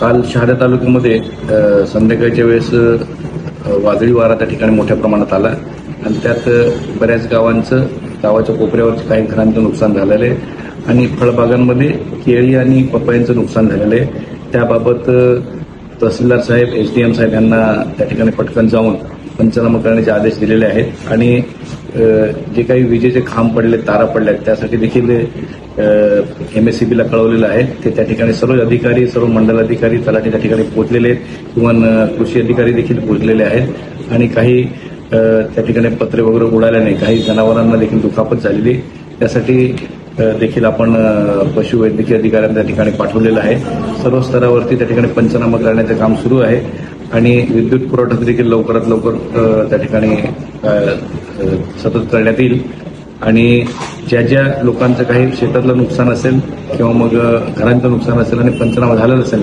काल शहादा तालुक्यामध्ये संध्याकाळच्या वेळेस वादळी वारा त्या ठिकाणी मोठ्या प्रमाणात आला. आणि त्यात बऱ्याच गावांचं गावाच्या कोपऱ्यावरचं काही घरांचं नुकसान झालेलं आहे. आणि फळबागांमध्ये केळी आणि पपयांचं नुकसान झालेलं आहे. त्याबाबत तहसीलदार साहेब एच डी एम साहेब यांना त्या ठिकाणी पटकन जाऊन पंचनामा करण्याचे आदेश दिलेले आहेत. आणि जे काही विजेचे खांब पडले तारा पडल्या त्यासाठी देखील एम एस सी बीला कळवलेलं आहे. ते त्या ठिकाणी सर्व अधिकारी सर्व मंडल अधिकारी तलाठी त्या ठिकाणी पोहोचलेले आहेत. किंवा कृषी अधिकारी देखील पोहोचलेले आहेत. आणि काही त्या ठिकाणी पत्रे वगैरे उडाल्याने काही जनावरांना देखील दुखापत झालेली त्यासाठी देखील आपण पशुवैद्यकीय अधिकाऱ्यांना त्या ठिकाणी पाठवलेलं आहे. सर्व स्तरावरती त्या ठिकाणी पंचनामा करण्याचं काम सुरू आहे. आणि विद्युत पुरवठा देखील लवकरात लवकर त्या ठिकाणी सतत करण्यात येईल. आणि ज्या ज्या लोकांचं काही शेतातलं नुकसान असेल किंवा मग घरांचं नुकसान असेल आणि पंचनामा झालेलं असेल